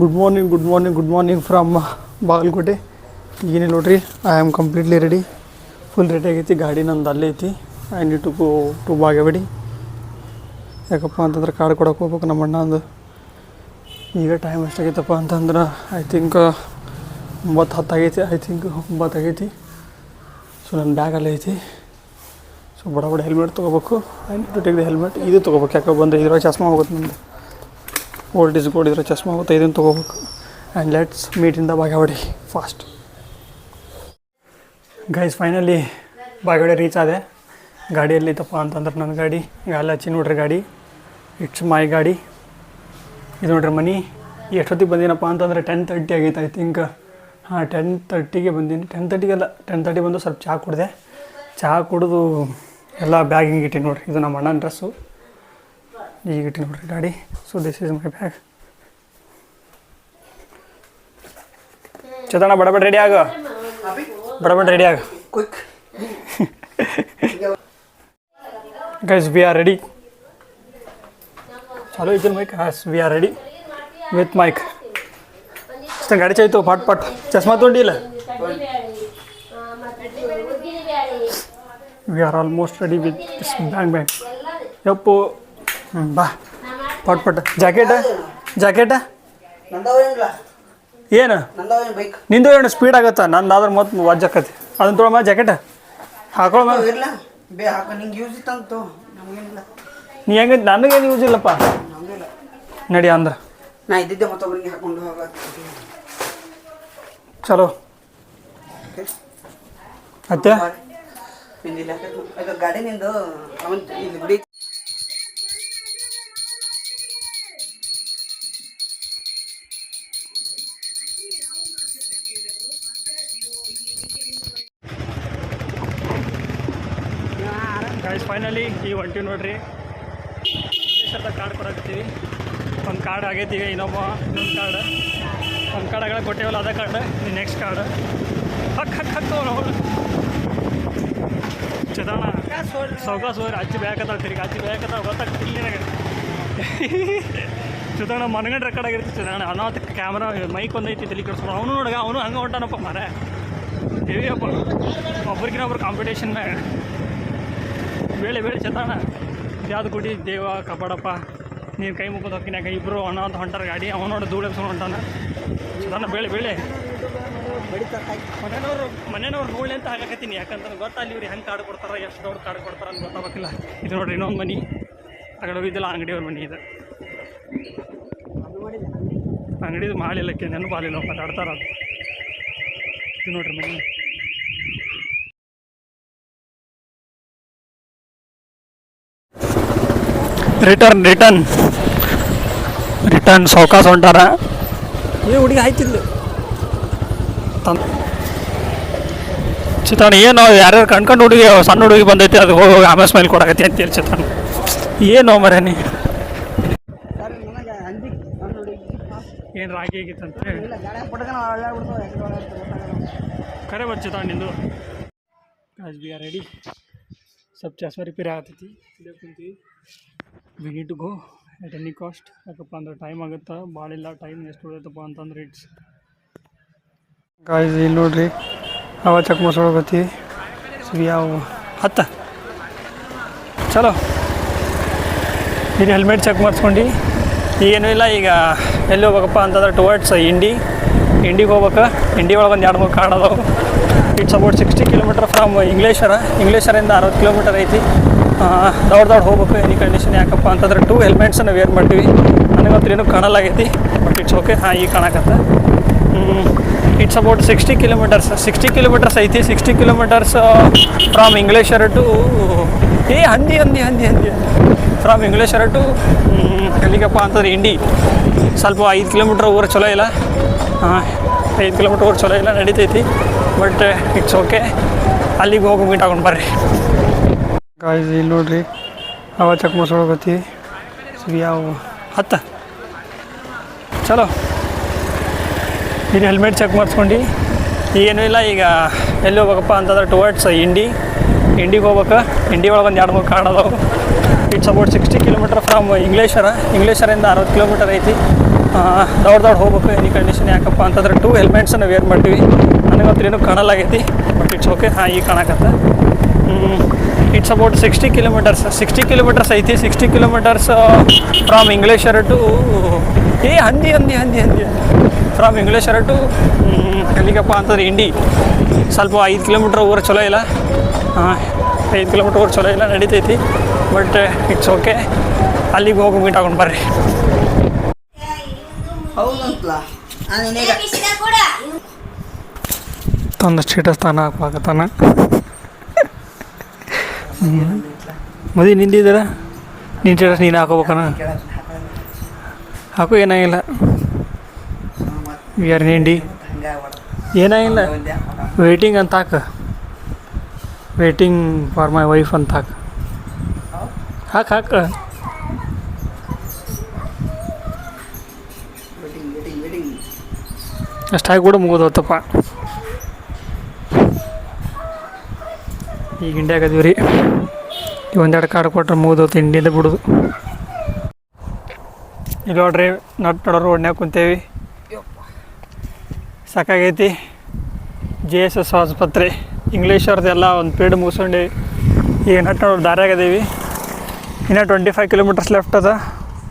Good morning good morning good morning from Bagalkote. ಏನಿಲ್ಲ ನೋಡ್ರಿ I am completely ready full ready ಆಗೈತಿ, ಗಾಡಿ ನಂದು ಅಲ್ಲೇ ಐತಿ. I need to go to Bagewadi ಯಾಕಪ್ಪ ಅಂತಂದ್ರೆ ಕಾರ್ಡ್ ಕೊಡೋಕೆ ಹೋಗ್ಬೇಕು ನಮ್ಮ ಅಣ್ಣ ಅಂದು. ಈಗ ಟೈಮ್ ಎಷ್ಟಾಗೈತಪ್ಪ ಅಂತಂದ್ರೆ ಐ ಥಿಂಕ್ ಒಂಬತ್ತು ಹತ್ತು ಆಗೈತಿ ಐ ಥಿಂಕ್ ಒಂಬತ್ತು ಆಗೈತಿ. ಸೊ ನನ್ನ ಬ್ಯಾಗ್ ಅಲ್ಲೇ ಐತಿ. ಸೊ ಬಡ ಬಡ ಹೆಲ್ಮೆಟ್ ತೊಗೋಬೇಕು. I need to take the helmet ಇದು ತೊಗೋಬೇಕು. ಯಾಕೆ ಬಂದು ಇದ್ರಾಗ ಚಸ್ಮಾ ಹೋಗುತ್ತೆ ನಂದು. ಓಲ್ಡ್ ಇಸ್ ಗೋಲ್ಡ್ ಇದ್ರೆ ಚಸ್ಮಾ ಹೋಗುತ್ತೆ ಇದನ್ನು ತೊಗೋಬೇಕು. And let's meet in the Bagewadi fast guys finally Bagewadi reach ಆದೆ. ಗಾಡಿಯಲ್ಲಿ ತಪ್ಪ ಅಂತಂದ್ರೆ ನನ್ನ ಗಾಡಿ ಗಾಲ ಹಚ್ಚಿ ನೋಡ್ರಿ ಗಾಡಿ ಇಟ್ಸ್ ಮೈ ಗಾಡಿ. ಇದು ನೋಡ್ರಿ ಮನಿ, ಎಷ್ಟೊತ್ತಿಗೆ ಬಂದಿನಪ್ಪ ಅಂತಂದ್ರೆ ಟೆನ್ ತರ್ಟಿ ಆಗೈತೆ ಐ ಥಿಂಕ್ ಹಾಂ ಟೆನ್ ತರ್ಟಿಗೆ ಬಂದೀನಿ. ಟೆನ್ ತರ್ಟಿಗೆಲ್ಲ ಟೆನ್ ತರ್ಟಿ ಬಂದು ಸ್ವಲ್ಪ ಚಹಾ ಕುಡಿದೆ. ಚಹಾ ಕುಡಿದು ಎಲ್ಲ ಬ್ಯಾಗ್ ಹಿಂಗೆ ಇಟ್ಟಿ ನೋಡ್ರಿ. ಇದು ನಮ್ಮ ಅಣ್ಣನ ಡ್ರೆಸ್ಸು ಈಗ ಇಟ್ಟಿ ನೋಡ್ರಿ ಗಾಡಿ so this is my bag ಚತಣ ಬಡ ಬಡ ರೆಡಿ ಆಗ ಬಡ ಬಡ ರೆಡಿ ಆಗ Quick. Guys we are ready ಚಾಲೂ ಐತಿ mike has we are ready with mike ಅಷ್ಟ ಗಾಡಿ ಚಾಯ್ತು ಪಟ್ ಪಟ್ ಚಸ್ಮಾ ತೊಗೊಂಡಿಲ್ಲ we are almost ready with this bang bang ಯಪ್ಪು ಹ್ಞೂ ಬಾ. ಪಟ್ ಪಟ್. ಜಾಕೆಟ? ಜಾಕೆಟ? ಏನು? ನಿಂದು ಏನು ಸ್ಪೀಡ್ ಆಗತ್ತ? ನಂದು ಆದ್ರೆ ಮತ್ತೆ ವಜ್ಜಾಕತಿ ಅದನ್ನ ತೊಗೊಳಮ್ಮ ಜಾಕೆಟ. ಹಾಕೊಳಮ್ಮ ಇರ್ಲ. ಬೇ ಹಾಕ. ನಿಂಗೆ ಯೂಸ್ ಇತ್ತಂತು ನಮಗೇನಿಲ್ಲ. ನೀ ಹೆಂಗ ನನಗೇನು ಯೂಸ್ ಇಲ್ಲಪ್ಪ? ನಡಿ ಅಂದ್ರೆ. ನಾ ಇದ್ದಿದ್ದೆ ಮತ್ತೊಬ್ಬರಿಗೆ ಹಾಕೊಂಡು ಹೋಗ ಚಲೋ. ಮತ್ತೆ? ಗಾಡಿ ನಿಂದು ಅವನ್ ಇಲ್ಲಿ ಫೈನಲಿ ಈ ಹೊಂಟಿವಿ ನೋಡ್ರಿ. ಕಾರ್ಡ್ ಕೊಡಕತ್ತೀವಿ. ಒಂದು ಕಾರ್ಡ್ ಆಗೈತೀವಿ ಇನ್ನೊಬ್ಬ, ಇನ್ನೊಂದು ಕಾರ್ಡ್ ಒಂದು ಕಾರ್ಡ್ ಆಗ ಕೊಟ್ಟೇವಲ್ಲ ಅದ ಕಾರ್ಡ್ ನೆಕ್ಸ್ಟ್ ಕಾರ್ಡ್ ಹಕ್ ಹಕ್ ಹಕ್ ಚದಾಣ ಸೌಕಾಸ್ ಹೋಗ್ರಿ, ಅಜ್ಜಿ ಬೇಕತ್ತ ತಿರ್ಗಿ, ಅಜ್ಜಿ ಬೇಕತ್ತ ಗೊತ್ತಾಗ್ತಿಲ್ಲ ಚುದಾಣ ಮನಗಂಡು ರೆಕಾರ್ಡ್ ಆಗಿರ್ತಿ ಚುದಾಣ ಅನಾಥ ಕ್ಯಾಮ್ರಾ ಮೈಕ್ ಒಂದೈತಿ ತಲೆ ಕೆಡ್ಸ್ಕೊಂಡು ಅವನು ನೋಡಗ, ಅವನು ಹಂಗೆ ಹೊಂಟಾನಪ್ಪ ಮರ ಹೇಳಿಯಪ್ಪ ಒಬ್ರಿಗಿನ ಒಬ್ರು ಕಾಂಪಿಟೇಷನ್ ಬೇಳೆ ಬೇಳೆ ಚತಾಣ ಯಾವ್ದು ಗುಡಿ? ದೇವ, ಕಬಾಡಪ್ಪ. ನೀನು ಕೈ ಮುಖದ ಹೊಕ್ಕಿನಾಗ ಇಬ್ಬರು ಅಣ್ಣ ಅಂತ ಹೊಂಟಾರ ಗಾಡಿ. ಅವನು ನೋಡಿ ಧೂಳು ಎಬ್ಸ್ಕೊಂಡು ಹೊಂಟಾನ. ಚತಾನ, ಬೇಳೆ ಬೇಳೆ. ಮನೆಯವ್ರು ಮನೆಯವ್ರು ನೋಡ್ಲಿ ಅಂತ ಹಾಕತ್ತೀನಿ ಯಾಕಂತಂದ್ರೆ ಅಲ್ಲಿ ಇವ್ರು ಹೆಂಗೆ ಕಾರ್ಡ್ ಕೊಡ್ತಾರೆ, ಎಷ್ಟು ದೊಡ್ಡ ಕಾರ್ಡ್ ಕೊಡ್ತಾರೆ ಅಂತ ಗೊತ್ತಾಗಬೇಕಿಲ್ಲ ಇದು ನೋಡ್ರಿ, ಇನ್ನೊಂದು ಮನಿ. ಕಡೆ ಹೋಗಿದ್ದಿಲ್ಲ, ಅಂಗಡಿಯವ್ರ ಮನಿ ಇದೆ. ಅಂಗಡಿದು ಮಾಡಿಲ್ಲಕ್ಕೆ ನೆನಪು ಆಗಲಿಲ್ಲ ಮಾತಾಡ್ತಾರ ಅದು. ಇದು ನೋಡ್ರಿ ಮನಿ. ರಿಟರ್ನ್ ರಿಟರ್ನ್ ರಿಟರ್ನ್ ಸೌಕಾಸ ಹೊಂಟಾರ. ಏ ಹುಡುಗಿ ಆಯ್ತಿಲ್ಲ ಚಿತ್ರಾಣ ಏನು ಯಾರ್ಯಾರು ಕಣ್ಕೊಂಡು ಹುಡುಗಿ ಸಣ್ಣ ಹುಡುಗಿ ಬಂದೈತಿ ಅದು ಹೋಗಿ ಆಮೇಲೆ ಸ್ಮೈಲ್ ಕೊಡಕತ್ತಿ ಅಂತೇಳಿ ಚಿತ್ರಣ ಏನು ಮರೇ ನೀ ನನಗೆ ಅಂದಿ ನೋಡಿ ಏನು ರಾಗಿ ಆಗಿತ್ತಂತೆ ಕರೆ ಚಿತ್ರಾಣ ನಿಂದು. ಆಸ್ ಬಿ ಆರ್ ರೆಡಿ ಸ್ವಲ್ಪ ಚಸ್ಮ ರಿಪೇರಿ ಆಗತೈತಿ. ಇಲ್ಲೇ ಕುಂತೀವಿ we need to go at any cost ಯಾಕಪ್ಪ ಅಂದ್ರೆ ಟೈಮ್ ಆಗುತ್ತೆ? ಭಾಳ ಇಲ್ಲ ಟೈಮ್ ಎಷ್ಟು ಉಳಿತಪ್ಪ ಅಂತಂದ್ರೆ ಇಟ್ಸ್ ಗಾಯ್ಸ್ ಇಲ್ಲಿ ನೋಡ್ರಿ ಅವ ಚೆಕ್ ಮಾಡ್ಸೋಗತ್ತಿ ಯಾವ ಹತ್ತ. ಚಲೋ. ಇಲ್ಲಿ ಹೆಲ್ಮೆಟ್ ಚೆಕ್ ಮಾಡಿಸ್ಕೊಂಡು. ಏನೂ ಇಲ್ಲ, ಈಗ ಎಲ್ಲಿ ಹೋಗ್ಬೇಕಪ್ಪ ಅಂತಂದ್ರೆ ಟುವರ್ಡ್ಸ್ ಇಂಡಿ ಇಂಡಿಗೆ ಹೋಗ್ಬೇಕು. ಇಂಡಿ ಒಳಗೆ ಒಂದು ಎರಡು ಮೂರು ಕಾರ್ಡ್ ಅದಾವೆ. It's about sixty kilometre from Ingaleshwar ಇಂಗ್ಲೇಶ್ವರಿಂದ ಅರವತ್ತು ಕಿಲೋಮೀಟರ್ ಐತಿ. ದೌಡ್ ದೌಡ್ ಹೋಗ್ಬೇಕು ಎನಿ ಕಂಡೀಷನ್ ಯಾಕಪ್ಪ ಅಂತಂದ್ರೆ ಟೂ ಹೆಲ್ಮೆಟ್ಸನ್ನು ವೇರ್ ಮಾಡ್ತೀವಿ. ನನಗಂತೂ ಏನು ಕಾಣಲಾಗೈತಿ ಬಟ್ ಇಟ್ಸ್ ಓಕೆ ಹಾಂ, ಈಗ ಕಾಣಕತ್ತ. It's about sixty kilometres sixty kilometres ಐತಿ sixty kilometres from Ingaleshwar to ಏ, ಹಂದಿ ಹಂದಿ ಹಂದಿ ಹಂದಿ. ಫ್ರಾಮ್ ಇಂಗ್ಲೇಷರ್ ಟು ಎಲ್ಲಿಗಪ್ಪ ಅಂತಂದ್ರೆ ಇಂಡಿ ಸ್ವಲ್ಪ ಐದು ಕಿಲೋಮೀಟ್ರ್ ಊರು ಚಲೋ ಇಲ್ಲ. ಹಾಂ, ಐದು ಕಿಲೋಮೀಟ್ರ್ ಊರು ಚಲೋ ಇಲ್ಲ, ನಡೀತೈತಿ ಬಟ್ ಇಟ್ಸ್ ಓಕೆ ಅಲ್ಲಿಗೆ ಹೋಗಿ ಮೀಟ್ ಆಗೊಂಡು ಬರ್ರಿ. ಗಾಯ್ಸ್ ಇಲ್ಲಿ ನೋಡ್ರಿ ಅವ ಚೆಕ್ ಮಾಡ್ಸೋಗತ್ತಿ ಯಾವ ಹತ್ತ. ಚಲೋ. ಇನ್ನು ಹೆಲ್ಮೆಟ್ ಚೆಕ್ ಮಾಡಿಸ್ಕೊಂಡು. ಏನೂ ಇಲ್ಲ, ಈಗ ಎಲ್ಲಿ ಹೋಗ್ಬೇಕಪ್ಪ ಅಂತಂದ್ರೆ ಟುವರ್ಡ್ಸ್ ಇಂಡಿ ಇಂಡಿಗೆ ಹೋಗ್ಬೇಕು. ಇಂಡಿ ಒಳಗೆ ಒಂದು ಎರಡು ಮೂರು ಕಾಣದವು it's about sixty kilometre from Ingaleshwar ಇಂಗ್ಲೇಶ್ವರಿಂದ ಅರವತ್ತು ಕಿಲೋಮೀಟರ್ ಐತಿ. ದೌಡ್ ದೌಡ್ ಹೋಗ್ಬೇಕು ಎನಿ ಕಂಡೀಷನ್ ಯಾಕಪ್ಪ ಅಂತಂದ್ರೆ ಟೂ ಹೆಲ್ಮೆಟ್ಸನ್ನು ವೇರ್ ಮಾಡ್ತೀವಿ. ನನಗಂತೂ ಏನೂ ಕಾಣಲಾಗೈತಿ ಬಟ್ ಇಟ್ಸ್ ಓಕೆ ಹಾಂ, ಈಗ ಕಾಣಕತ್ತ. It's about sixty kilometres sixty kilometres ಐತಿ sixty kilometres from Ingaleshwar to ಏ ಹಂದಿ ಹಂದಿ ಹಂದಿ ಹಂದಿ. ಫ್ರಮ್ ಇಂಗ್ಲೇಶ್ವರ ಟು ಎಲ್ಲಿಗಪ್ಪ ಅಂತಂದ್ರೆ ಇಂಡಿ ಸ್ವಲ್ಪ ಐದು ಕಿಲೋಮೀಟ್ರ್ ಊರು ಚಲೋ ಇಲ್ಲ. ಹಾಂ ಐದು ಕಿಲೋಮೀಟ್ರ್ ಊರು ಚಲೋ ಇಲ್ಲ ನಡೀತೈತಿ. ಬಟ್ ಇಟ್ಸ್ ಓಕೆ ಅಲ್ಲಿಗೆ ಹೋಗಿ ಮೀಟ್ ಆಗೊಂಡು ಬರ್ರಿ. ತಂದ ಸ್ಟೇಟಸ್ ತಾನ. ಹಾಕ್ಬೇಕತ್ತಾನ ಮದುವೆ ನಿಂದಿದ್ದೀರ ನಿನ್ನ ಸ್ಟೇಟಸ್ ನೀನು ಹಾಕೋಬೇಕನ? ಹಾಕೋ, ಏನಾಗಿಲ್ಲ. ಯಾರು ನಿಂಡಿ ಏನಾಗಿಲ್ಲ. ವೇಟಿಂಗ್ ಅಂತ ಹಾಕ. ವೇಟಿಂಗ್ ಫಾರ್ ಮೈ ವೈಫ್ ಅಂತ ಹಾಕ. ಹಾಕ ಹಾಕ. ಅಷ್ಟಾಗಿ ಕೂಡ ಮುಗೋದು ಹೋತಪ್ಪ ಈಗ ಇಂಡಿಯಾಗ ಅದೀವಿ ರೀ. ಒಂದೆರಡು ಕಾರ್ಡ್ ಕೊಟ್ರೆ ಮುಗಿದು ಹೋತು ಇಂಡಿಯಿಂದ ಬಿಡೋದು. ಇಲ್ಲಿ ನೋಡ್ರಿ ನಟ್ ನೋಡೋ ರೋಡ್ನ್ಯಾಗ ಕುಂತೇವಿ. ಸಾಕಾಗೈತಿ. ಜೆ ಎಸ್ ಎಸ್ ಆಸ್ಪತ್ರೆ ಇಂಗ್ಲೀಷವ್ರದ್ದೆಲ್ಲ ಒಂದು ಪೀಡ್ ಮುಗಿಸ್ಕೊಂಡು ಈಗ ನಟ್ ನೋಡೋರು ದಾರ್ಯಾಗ ಅದೀವಿ ಇನ್ನೂ ಟ್ವೆಂಟಿ ಫೈವ್ ಕಿಲೋಮೀಟರ್ಸ್ ಲೆಫ್ಟ್ ಅದ.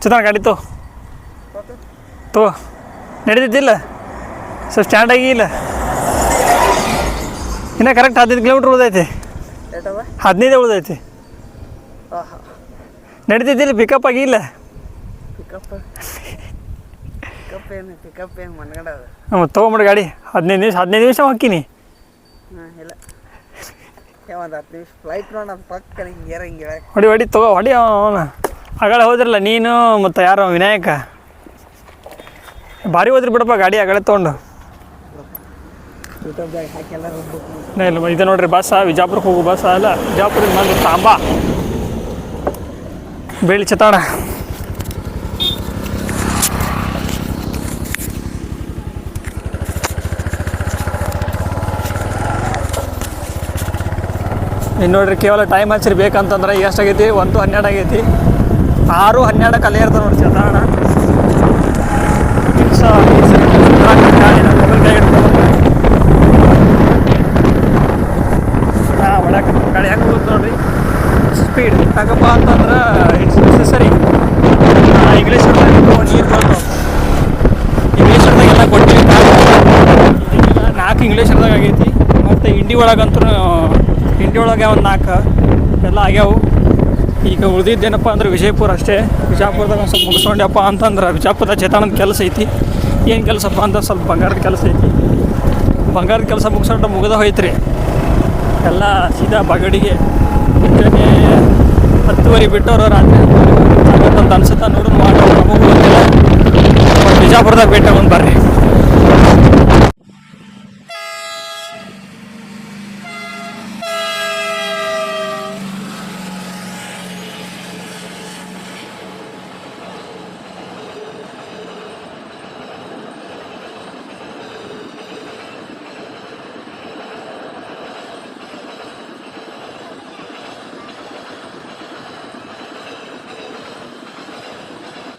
ಚೆನ್ನಾಗಿ ಗಾಡಿ ತೋ. ತೋ. ನಡೀತಿದ್ದಿಲ್ಲ. ಸೊ ಸ್ಟ್ಯಾಂಡ್ ಆಗಿಲ್ಲ ಇನ್ನೂ ಕರೆಕ್ಟ್ ಹದಿನೈದು ಕಿಲೋಮೀಟ್ರ್ ಉಳ್ದೈತಿ. ಹದಿನೈದು ಉಳಿದೈತಿ. ಆಹಾ ನಡೀತಿದ್ದಿಲ್ಲ ಪಿಕಪ್ ಆಗಿಲ್ಲ ಪಿಕಪ್ ಪಿಕಪ್ ಏನು ಪಿಕಪ್ ಏನು ಮನ್ಗಡ ಅದು. ಹ್ಞೂ ತೊಗೊಂಬಿಡು ಗಾಡಿ. ಹದಿನೈದು ನಿಮಿಷ ಹದಿನೈದು ನಿಮಿಷ ಹಾಕಿನಿ ಹಾಂ ಇಲ್ಲ. ಏ ಒಂದು ಹತ್ತು ನಿಮಿಷ ಫ್ಲೈಟ್ ನೋಡ ಪಕ್ಕ ಹಿಂಗೆ ಹೊಡಿ ಹೊಡಿ ತಗೋ ಹೊಡಿ ಅವನ. ಆಗಳ ಹೋದ್ರಲ್ಲ ನೀನು ಮತ್ತು ಯಾರು ವಿನಾಯಕ? ಭಾರಿ ಹೋದ್ರಿ ಬಿಡಪ್ಪ ಗಾಡಿ ಆಗಳೇ ತೊಗೊಂಡು. ಇಲ್ಲ, ಇದು ನೋಡ್ರಿ ಬಸ್ ವಿಜಾಪುರಕ್ಕೆ ಹೋಗು ಬಸ್ ಅಲ್ಲ. ವಿಜಾಪುರಕ್ಕೆ ಬಂದು ತಾಂಬಾ. ಬೇಳಿ ಚತಾಣ ಇನ್ನು ನೋಡ್ರಿ ಕೇವಲ ಟೈಮ್ ಹಚ್ಚಿರಿ ಬೇಕಂತಂದ್ರೆ ಎಷ್ಟಾಗೈತಿ? ಒಂದು ಹನ್ನೆರಡು ಆಗೈತಿ. ಆರು ಹನ್ನೆರಡಕ್ಕೆ ಕಲೆ ಇರ್ತದೆ ನೋಡಿ ಚಿತ್ತಾಣ ಸೊ ಮೊಬೈಲ್ ಕೈ ಹಿಡ್ಕೊಂಡು ಹಾಂ ಗಾಡಿ ಹೋಗುತ್ತೆ ನೋಡ್ರಿ. ಸ್ಪೀಡ್ ಯಾಕಪ್ಪ ಅಂತಂದ್ರೆ ಇಟ್ಸ್ ನೆಸೆಸರಿ ಇಂಗ್ಲೀಷ್ ನೀರು ಬಂದು ಇಂಗ್ಲೀಷ್ ಎಲ್ಲ ಕೊಟ್ಟಿವಿ. ನಾಲ್ಕು ಇಂಗ್ಲೀಷ್ದಾಗ ಆಗೈತಿ. ಮತ್ತು ಇಂಡಿ ಒಳಗಂತೂ ಇಂಡಿ ಒಳಗೆ ಒಂದು ನಾಲ್ಕು ಎಲ್ಲ ಆಗ್ಯಾವು. ಈಗ ಉಳಿದಿದ್ದೇನಪ್ಪ ಅಂದ್ರೆ ವಿಜಯಪುರ ಅಷ್ಟೇ. ವಿಜಯಪುರದಾಗ ಸ್ವಲ್ಪ ಮುಗಿಸ್ಕೊಂಡ್ಯಪ್ಪ ಅಂತಂದ್ರೆ ವಿಜಯಪುರದ ಚೇತನದ ಕೆಲಸ ಐತಿ. ಏನು ಕೆಲಸಪ್ಪ ಅಂತ ಸ್ವಲ್ಪ ಬಂಗಾರದ ಕೆಲಸ ಐತಿ. ಬಂಗಾರದ ಕೆಲಸ ಮುಗಿಸ್ಕೊಂಡು ಮುಗಿದ ಹೋಯ್ತು ಎಲ್ಲ ಸೀದಾ ಬಗಡಿಗೆ ಮುಂಜಾನೆ ಹತ್ತುವರೆ ಬಿಟ್ಟವರು ರಾತ್ರಿ ಅಂತ ಅನ್ಸುತ್ತೆ ನೋಡೋಣ ಮಾಡೋದು ನಮಗೂ ಬಿಜಾಪುರದಾಗ ಭೇಟಿ ಒಂದು ಬರ್ರಿ.